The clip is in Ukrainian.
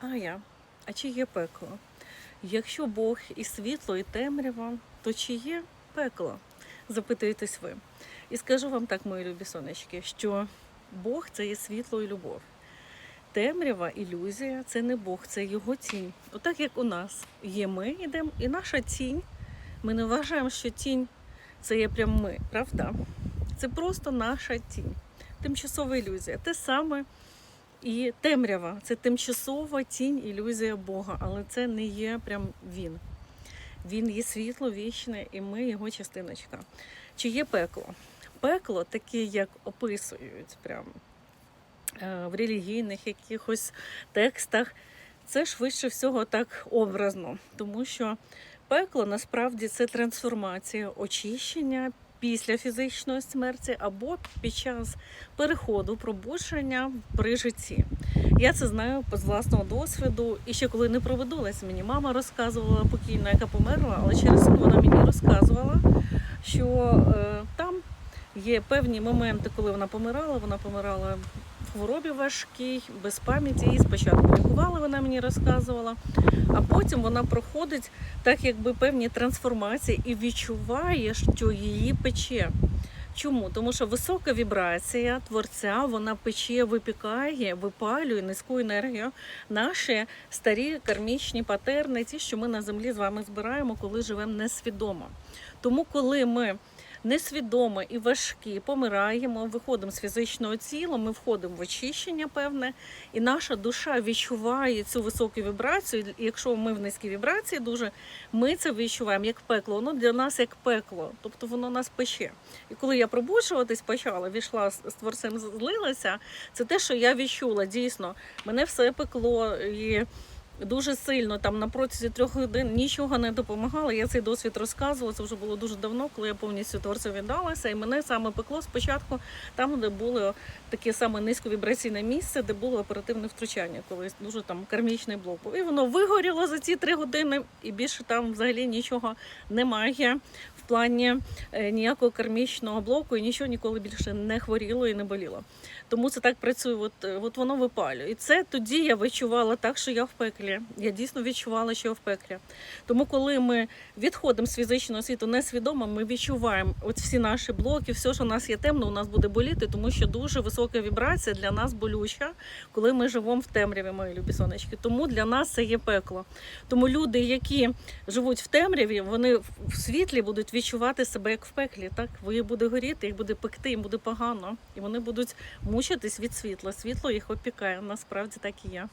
А я. А чи є пекло? Якщо Бог і світло, і темрява, то чи є пекло? Запитуєтесь ви. І скажу вам так, мої любі сонечки, що Бог це є світло і любов. Темрява, ілюзія це не Бог, це його тінь. Отак як у нас є ми йдемо, і наша тінь. Ми не вважаємо, що тінь це є прям ми, правда? Це просто наша тінь. Тимчасова ілюзія. Те саме і темрява це тимчасова тінь, ілюзія Бога, але це не є прям він. Він є світло вічне, і ми його частиночка. Чи є пекло? Пекло, таке, як описують прям е, в релігійних якихось текстах, це швидше всього так образно, тому що пекло насправді це трансформація, очищення після фізичної смерті або під час переходу, пробудження при житті. Я це знаю з власного досвіду. І ще коли не проводилась, мені мама розказувала покійна, яка померла, але через син вона мені розказувала, що е, там є певні моменти, коли вона помирала. Вона помирала хворобі важкій, без пам'яті. Її спочатку лікували, вона мені розказувала, а потім вона проходить так, якби певні трансформації і відчуває, що її пече. Чому? Тому що висока вібрація творця вона пече, випікає, випалює низьку енергію наші старі кармічні патерни, ті, що ми на землі з вами збираємо, коли живемо несвідомо. Тому, коли ми несвідомо і важкі помираємо, виходимо з фізичного тіла, ми входимо в очищення певне, і наша душа відчуває цю високу вібрацію. І якщо ми в низькій вібрації, дуже ми це відчуваємо як пекло. Воно для нас як пекло, тобто воно нас пече. І коли я пробуджуватись почала, війшла з творцем, злилася, це те, що я відчула. Дійсно, мене все пекло і. Дуже сильно там на протязі трьох годин нічого не допомагало. Я цей досвід розказувала. Це вже було дуже давно, коли я повністю творцю віддалася. І мене саме пекло спочатку там, де було таке саме низьковібраційне місце, де було оперативне втручання, колись дуже там кармічний блок. І воно вигоріло за ці три години, і більше там взагалі нічого немає в плані е, ніякого кармічного блоку, і нічого ніколи більше не хворіло і не боліло. Тому це так працює. От, е, от воно випалює. І це тоді я відчувала так, що я в пеклі. Я дійсно відчувала, що я в пеклі. Тому, коли ми відходимо з фізичного світу несвідомо, ми відчуваємо от всі наші блоки, все, що у нас є темно, у нас буде боліти, тому що дуже висока вібрація для нас болюча, коли ми живемо в темряві, мої любі сонечки. Тому для нас це є пекло. Тому люди, які живуть в темряві, вони в світлі будуть відчувати себе як в пеклі. Так, ви буде горіти, їх буде пекти, їм буде погано, і вони будуть мучитись від світла. Світло їх опікає. Насправді так і є.